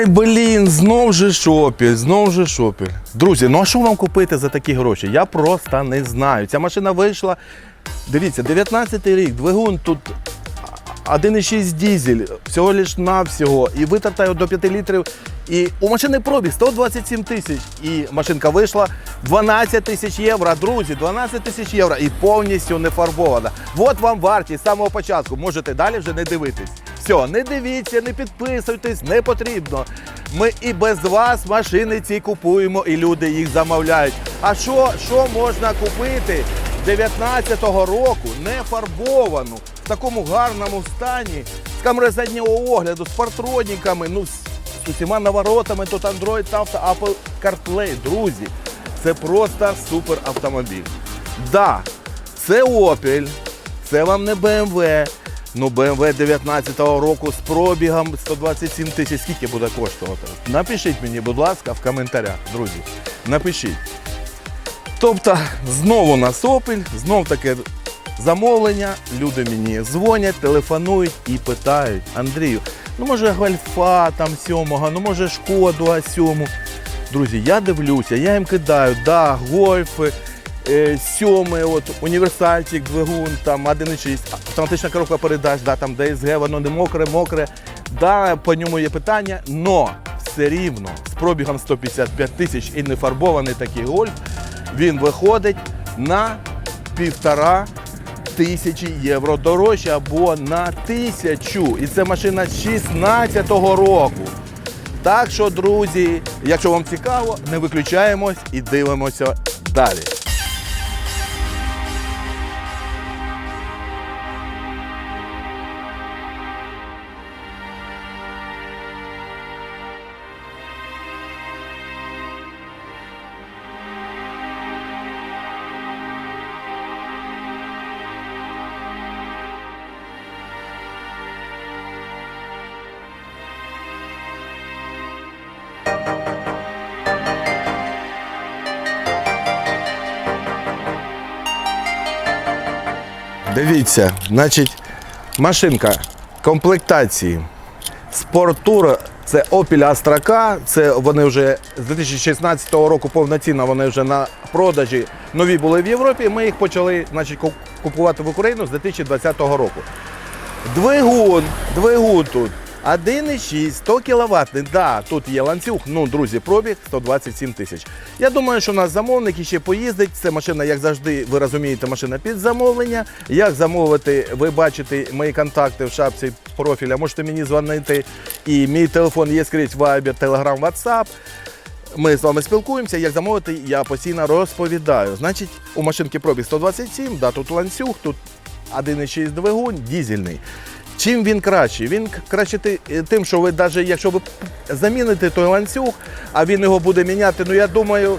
Ой, блін, знов же шопіль, знов же шопіль. Друзі, ну а що вам купити за такі гроші? Я просто не знаю. Ця машина вийшла. Дивіться, 19 рік, двигун тут 1,6 дізель, всього лиш навсього, і витрата до 5 літрів. І у машини пробіг 127 тисяч. І машинка вийшла 12 тисяч євро. Друзі, 12 тисяч євро і повністю не фарбована. От вам вартість з самого початку. Можете далі вже не дивитись. Все, не дивіться, не підписуйтесь, не потрібно. Ми і без вас машини ці купуємо, і люди їх замовляють. А що, що можна купити 19-го року не фарбовану, в такому гарному стані, з камери заднього огляду, з партроніками, ну, з, усіма наворотами, тут Android Auto, Apple CarPlay. Друзі, це просто супер автомобіль. Да, це Opel, це вам не BMW. Ну, BMW 19-го року з пробігом 127 тисяч. Скільки буде коштувати? Напишіть мені, будь ласка, в коментарях, друзі. Напишіть. Тобто, знову на Opel, знов таке замовлення. Люди мені дзвонять, телефонують і питають: Андрію, ну може гольфа там сьомого, ну може шкоду а сьому. Друзі, я дивлюся, я їм кидаю, да, гольфи, е, сьомий, от, універсальтик, двигун, там 1,6, автоматична коробка передач, да, там DSG, воно не мокре, мокре. Да, по ньому є питання, но все рівно з пробігом 155 тисяч і не фарбований такий гольф, він виходить на півтора тисячі євро дорожче або на тисячу. І це машина 16-го року. Так що, друзі, якщо вам цікаво, не виключаємось і дивимося далі. Дивіться, значить, машинка комплектації Спортур це Opel Astra K, Це вони вже з 2016 року повноцінно вони вже на продажі нові були в Європі. Ми їх почали значить, купувати в Україну з 2020 року. Двигун, двигун тут 1,6, 100 кВт. Да, тут є ланцюг. Ну, друзі, пробіг 127 тисяч. Я думаю, що у нас замовник іще поїздить. Це машина, як завжди, ви розумієте, машина під замовлення. Як замовити, ви бачите мої контакти в шапці профіля. Можете мені дзвонити. І мій телефон є скрізь Viber, Telegram, WhatsApp. Ми з вами спілкуємося. Як замовити, я постійно розповідаю. Значить, у машинки пробіг 127, да, тут ланцюг, тут 1,6 двигун, дізельний. Чим він кращий? Він краще тим, що ви навіть якщо ви заміните той ланцюг, а він його буде міняти, ну я думаю,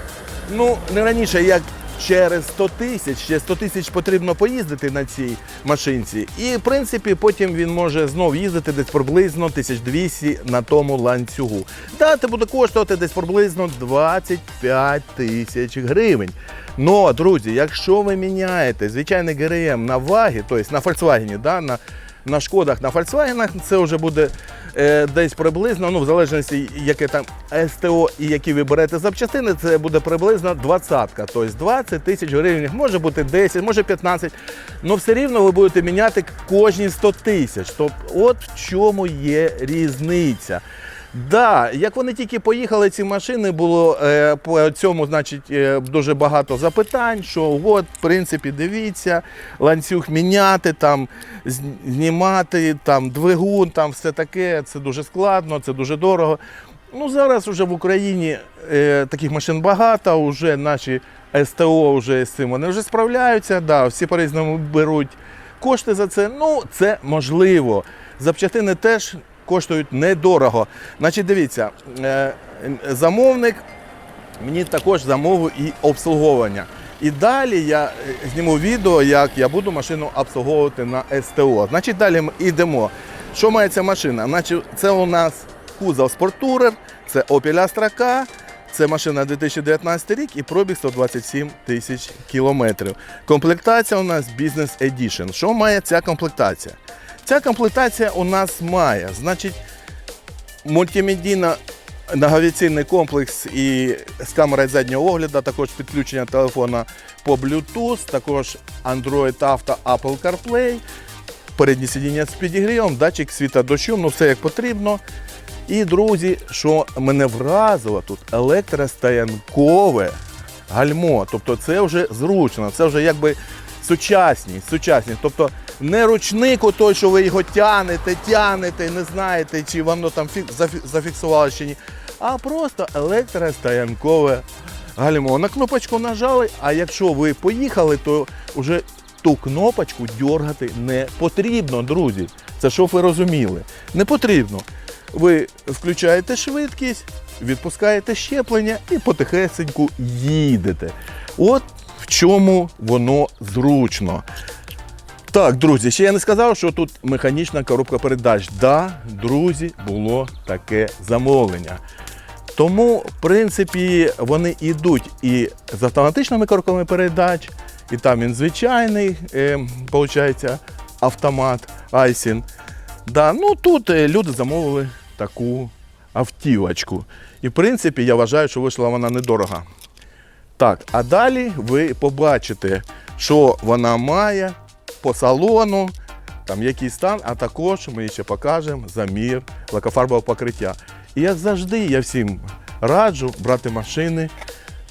ну не раніше, як через 100 тисяч, ще 100 тисяч потрібно поїздити на цій машинці. І в принципі потім він може знов їздити десь приблизно 1200 на тому ланцюгу. Да, це буде коштувати десь приблизно 25 тисяч гривень. Ну, друзі, якщо ви міняєте звичайний ГРМ на ваги, тобто на Volkswagen, да, на, на шкодах, на фольксвагенах це вже буде е, десь приблизно, ну в залежності, яке там СТО і які ви берете запчастини, це буде приблизно двадцятка. Тобто 20 тисяч гривень, може бути 10, може 15. але все рівно ви будете міняти кожні 100 тисяч. Тобто, от в чому є різниця. Да, як вони тільки поїхали, ці машини було е, по цьому, значить, е, дуже багато запитань, що от, в принципі, дивіться, ланцюг міняти, там, знімати, там, двигун, там все таке, це дуже складно, це дуже дорого. Ну, зараз вже в Україні е, таких машин багато, вже наші СТО вже з цим вони вже справляються, да, всі по-різному беруть кошти за це. Ну, це можливо. Запчастини теж коштують недорого. Значить, дивіться, е, замовник мені також замовив і обслуговування. І далі я е, зніму відео, як я буду машину обслуговувати на СТО. Значить, далі ми йдемо. Що має ця машина? Значить, це у нас кузов Спортурер, це Opel Astra K, це машина 2019 рік і пробіг 127 тисяч кілометрів. Комплектація у нас Business Edition. Що має ця комплектація? Ця комплектація у нас має, значить, мультимедійна навігаційний комплекс і з камерою заднього огляду, також підключення телефона по Bluetooth, також Android Auto, Apple CarPlay, переднє сидіння з підігрівом, датчик світа дощу, ну все як потрібно. І, друзі, що мене вразило тут електростоянкове гальмо. Тобто це вже зручно, це вже якби сучасність, сучасність. Тобто не ручник той, що ви його тянете, тянете, не знаєте, чи воно там фік- зафіксувало чи ні. А просто електростоянкове гальмо. На кнопочку нажали, а якщо ви поїхали, то вже ту кнопочку дергати не потрібно, друзі. Це щоб ви розуміли. Не потрібно. Ви включаєте швидкість, відпускаєте щеплення і потихесеньку їдете. От в чому воно зручно. Так, друзі, ще я не сказав, що тут механічна коробка передач. Да, друзі, було таке замовлення. Тому, в принципі, вони йдуть і з автоматичними коробками передач, і там він звичайний, е, виходить, автомат Айсін. Да, ну тут е, люди замовили таку автівочку. І в принципі, я вважаю, що вийшла вона недорога. Так, а далі ви побачите, що вона має по салону, там який стан, а також ми ще покажемо замір лакофарбового покриття. І як завжди, я всім раджу брати машини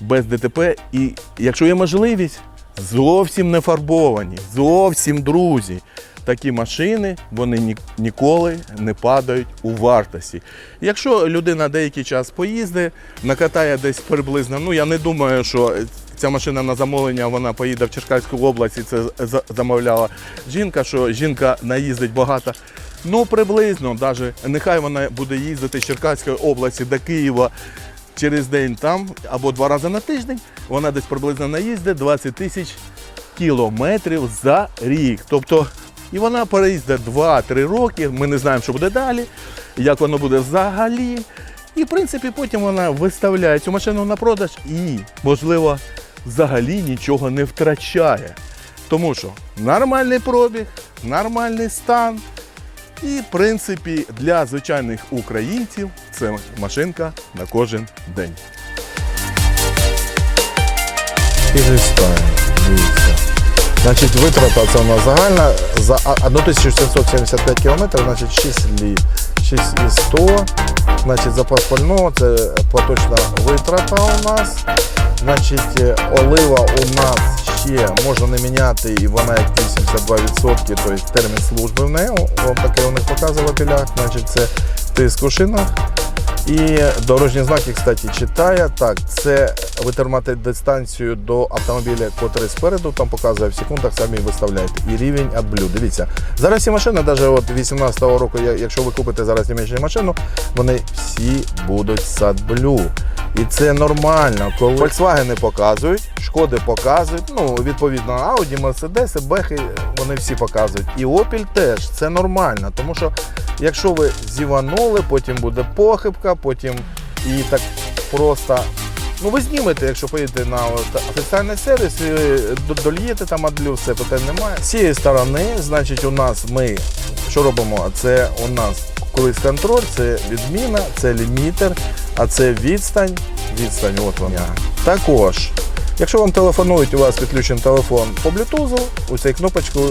без ДТП. І якщо є можливість, зовсім не фарбовані, зовсім друзі. Такі машини вони ні- ніколи не падають у вартості. Якщо людина деякий час поїздить, накатає десь приблизно, ну я не думаю, що ця машина на замовлення вона поїде в Черкаську область і це замовляла жінка, що жінка наїздить багато. Ну, приблизно, навіть нехай вона буде їздити з Черкаської області до Києва через день там або два рази на тиждень, вона десь приблизно наїздить 20 тисяч кілометрів за рік. Тобто, і вона переїздить 2-3 роки. Ми не знаємо, що буде далі, як воно буде взагалі. І, в принципі, потім вона виставляє цю машину на продаж і, можливо, взагалі нічого не втрачає. Тому що нормальний пробіг, нормальний стан. І, в принципі, для звичайних українців це машинка на кожен день. Значить, витрата це у нас загальна за 1775 км, значить 6 лі, 6 і 100. Значить, запас пального це поточна витрата у нас. Значить, е, олива у нас ще можна не міняти, і вона як 82%, тобто термін служби в неї. Ось таке у них показує в апелях. Значить, це тиск у шинах. І дорожні знаки, кстати, читає. Так, це ви тримаєте дистанцію до автомобіля, котрий спереду, там показує в секундах, самі виставляєте. І рівень AdBlue. Дивіться, зараз ці машини, навіть от 18-го року, якщо ви купите зараз німечну машину, вони всі будуть з AdBlue. І це нормально, коли Volkswagen показують, Шкоди показують, ну, відповідно, Audi, Mercedes, Бехи, вони всі показують. І Opel теж, це нормально, тому що якщо ви зіванули, потім буде похибка, потім і так просто. Ну, ви знімете, якщо поїдете на офіційний сервіс, і дольєте там адлю, все питань немає. З цієї сторони, значить, у нас ми що робимо? Це у нас круїз контроль, це відміна, це лімітер, а це відстань. Відстань, от вона. Також, якщо вам телефонують, у вас підключений телефон по Bluetooth, у цій кнопочку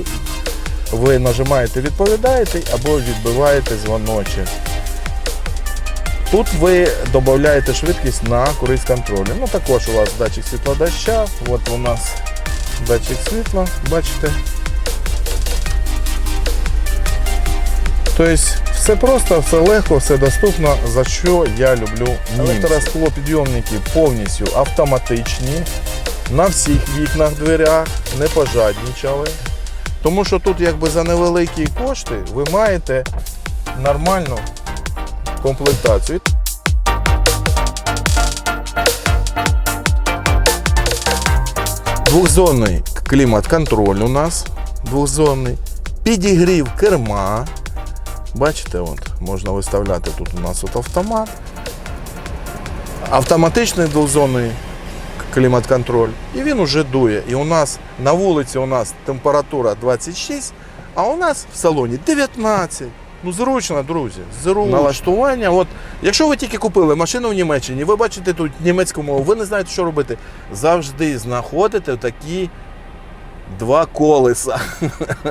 ви нажимаєте відповідаєте або відбиваєте дзвоночок. Тут ви додаєте швидкість на круїз контролі. Ну також у вас датчик світла доща. От у нас датчик світла, бачите. Тобто все просто, все легко, все доступно, за що я люблю Електросклопідйомники повністю автоматичні. На всіх вікнах, дверях, не пожаднічали. Тому що тут якби за невеликі кошти ви маєте нормальну комплектацію. Двохзонний клімат-контроль у нас. Двохзонний. Підігрів керма. Бачите, от, можна виставляти тут у нас от автомат. Автоматичний двохзонний клімат-контроль. І він уже дує. І у нас на вулиці у нас температура 26, а у нас в салоні 19. Ну, зручно, друзі. Зручно. Налаштування. От, якщо ви тільки купили машину в Німеччині, ви бачите тут німецьку мову, ви не знаєте, що робити. Завжди знаходите такі два колеса.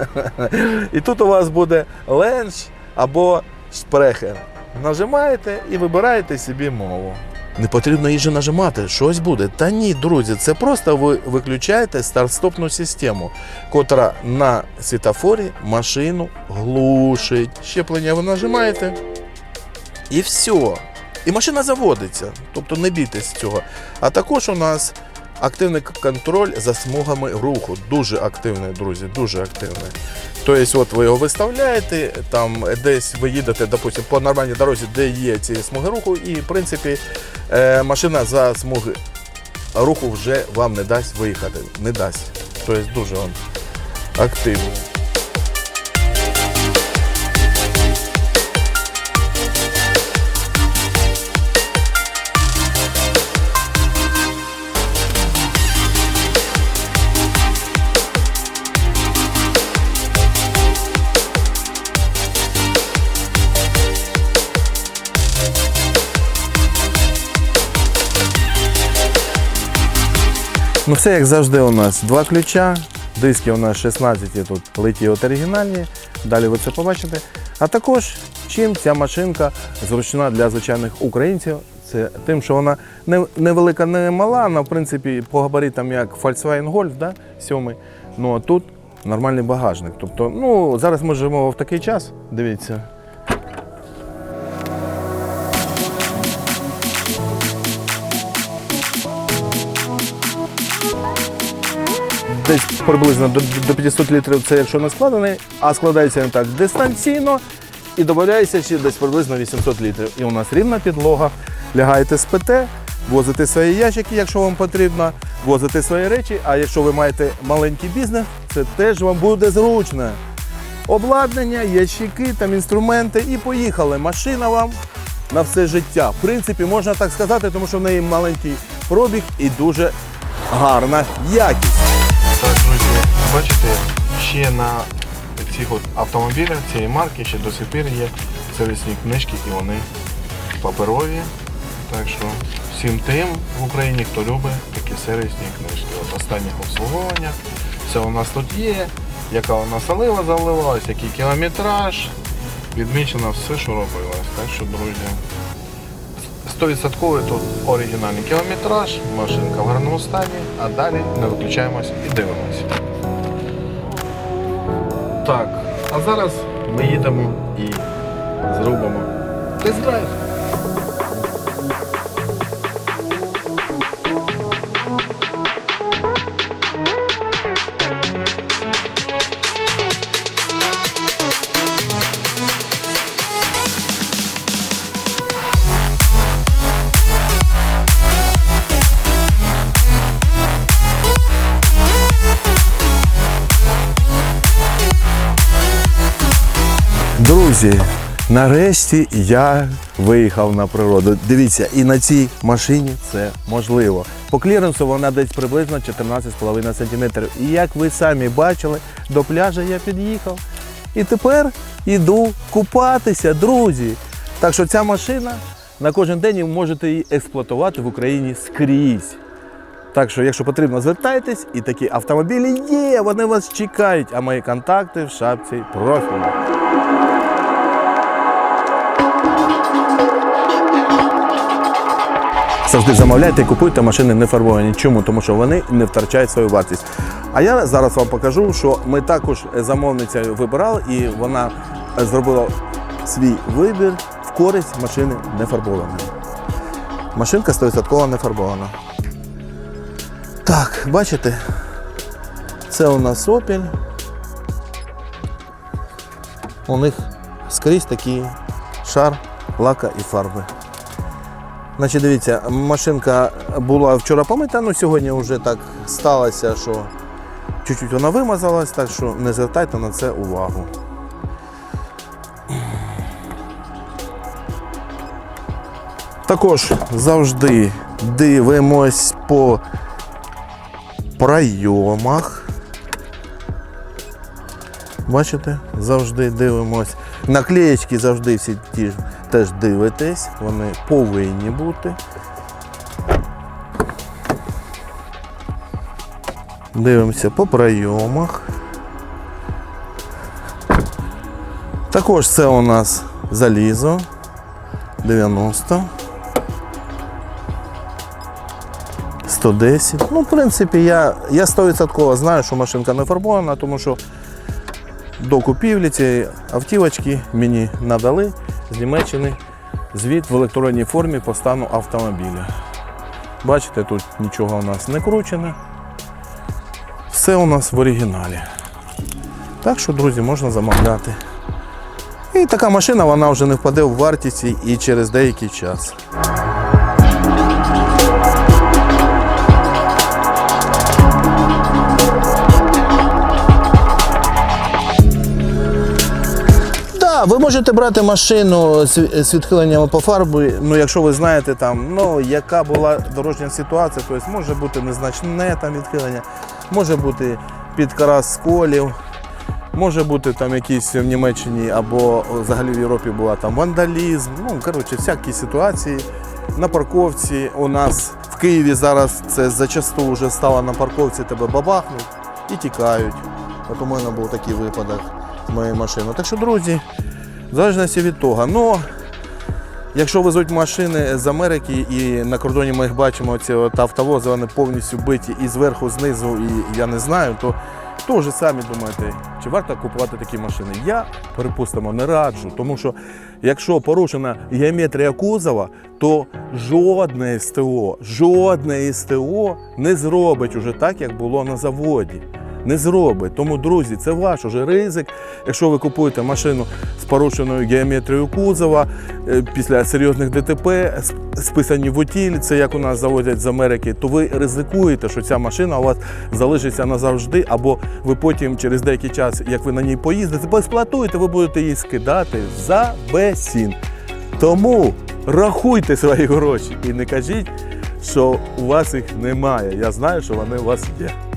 І тут у вас буде ленч або шпрехер. Нажимаєте і вибираєте собі мову. Не потрібно її же нажимати, щось буде. Та ні, друзі, це просто ви виключаєте старт-стопну систему, котра на світофорі машину глушить. Щеплення ви нажимаєте і все. І машина заводиться. Тобто не бійтесь цього. А також у нас активний контроль за смугами руху. Дуже активний, друзі, дуже активний. Тобто, от ви його виставляєте, там десь ви їдете, допустим, по нормальній дорозі, де є ці смуги руху, і в принципі е, машина за смуги руху вже вам не дасть виїхати. Не дасть. Тобто дуже он активний. Ну все як завжди у нас два ключа. Диски у нас 16 тут литі от оригінальні. Далі ви це побачите. А також чим ця машинка зручна для звичайних українців. Це тим, що вона не, невелика, не мала, вона в принципі по габаритам як Volkswagen Golf, да, 7. Ну а тут нормальний багажник. Тобто, ну зараз ми живемо в такий час. Дивіться. Десь приблизно до, до 500 літрів це якщо не складений, а складається він так дистанційно і додається ще десь приблизно 800 літрів. І у нас рівна підлога. Лягаєте спите, возите свої ящики, якщо вам потрібно, возите свої речі. А якщо ви маєте маленький бізнес, це теж вам буде зручно. Обладнання, ящики, там інструменти і поїхали. Машина вам на все життя. В принципі, можна так сказати, тому що в неї маленький пробіг і дуже гарна якість. Бачите, ще на цих автомобілях цієї марки ще до сих пір є сервісні книжки і вони паперові. Так що всім тим в Україні, хто любить такі сервісні книжки. От останніх обслуговування. Все у нас тут є, яка у нас олива заливалась, який кілометраж. Відмічено все, що робилось. Так що, друзі, 100% тут оригінальний кілометраж, машинка в гарному стані, а далі не виключаємось і дивимося. Так, а зараз ми їдемо і зробимо тест-драйв. Нарешті я виїхав на природу. Дивіться, і на цій машині це можливо. По кліренсу вона десь приблизно 14,5 см. І як ви самі бачили, до пляжа я під'їхав. І тепер іду купатися, друзі. Так що ця машина на кожен день ви можете її експлуатувати в Україні скрізь. Так що, якщо потрібно, звертайтесь, і такі автомобілі є, вони вас чекають. А мої контакти в шапці профілю. Завжди замовляйте і купуйте машини не фарбовані. Чому? Тому що вони не втрачають свою вартість. А я зараз вам покажу, що ми також замовниця вибирали, і вона зробила свій вибір в користь машини не фарбованої. Машинка 100% не фарбована. Так, бачите? Це у нас Opel. У них скрізь такий шар лака і фарби. Значить, дивіться, машинка була вчора помита, але сьогодні вже так сталося, що чуть-чуть вона вимазалась, так що не звертайте на це увагу. Також завжди дивимось по прийомах. Бачите, завжди дивимось. Наклеєчки завжди всі ті теж дивитесь, вони повинні бути. Дивимося по прийомах. Також це у нас залізо 90. 110. Ну, в принципі, я, я 100% знаю, що машинка не фарбована, тому що до купівлі цієї автівочки мені надали з Німеччини звіт в електронній формі по стану автомобіля. Бачите, тут нічого у нас не кручене. Все у нас в оригіналі. Так що, друзі, можна замовляти. І така машина вона вже не впаде в вартість і через деякий час. Можете брати машину з відхиленнями по фарбі, ну якщо ви знаєте там, ну яка була дорожня ситуація, тобто може бути незначне там відхилення, може бути підкараз сколів, може бути там якісь в Німеччині або взагалі в Європі була там вандалізм. Ну коротше, всякі ситуації. На парковці у нас в Києві зараз це зачасту вже стало на парковці, тебе бабахнуть і тікають. От у мене був такий випадок з моєю машиною. Так що, друзі, в залежності від того. Ну, якщо везуть машини з Америки і на кордоні ми їх бачимо, ці автовози вони повністю биті і зверху, знизу, і я не знаю, то, то вже самі думаєте, чи варто купувати такі машини. Я, припустимо, не раджу, тому що якщо порушена геометрія кузова, то жодне СТО, жодне СТО не зробить уже так, як було на заводі. Не зробить. Тому, друзі, це ваш уже ризик. Якщо ви купуєте машину з порушеною геометрією кузова е, після серйозних ДТП, списані в утіль, це як у нас завозять з Америки, то ви ризикуєте, що ця машина у вас залишиться назавжди, або ви потім через деякий час, як ви на ній поїздите, безплатуєте, ви будете її скидати за безцін. Тому рахуйте свої гроші і не кажіть, що у вас їх немає. Я знаю, що вони у вас є.